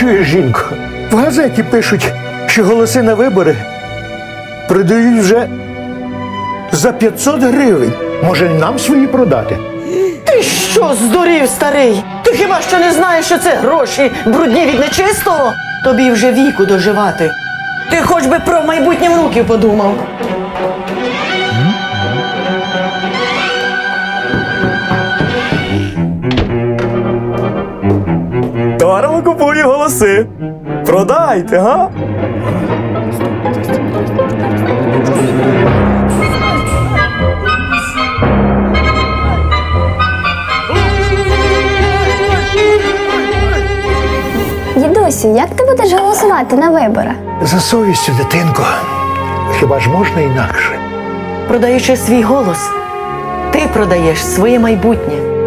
Чуєш, жінко, в газеті пишуть, що голоси на вибори продають вже за 500 гривень. Може, нам свої продати? Ти що, здурів, старий? Ти хіба що не знаєш, що це гроші брудні від нечистого? Тобі вже віку доживати. Ти хоч би про майбутнє внуків подумав. Дорого купую голоси. Продайте, га? Дідусю, як ти будеш голосувати на виборах? За совістю, дитинко. Хіба ж можна інакше? Продаючи свій голос, ти продаєш своє майбутнє.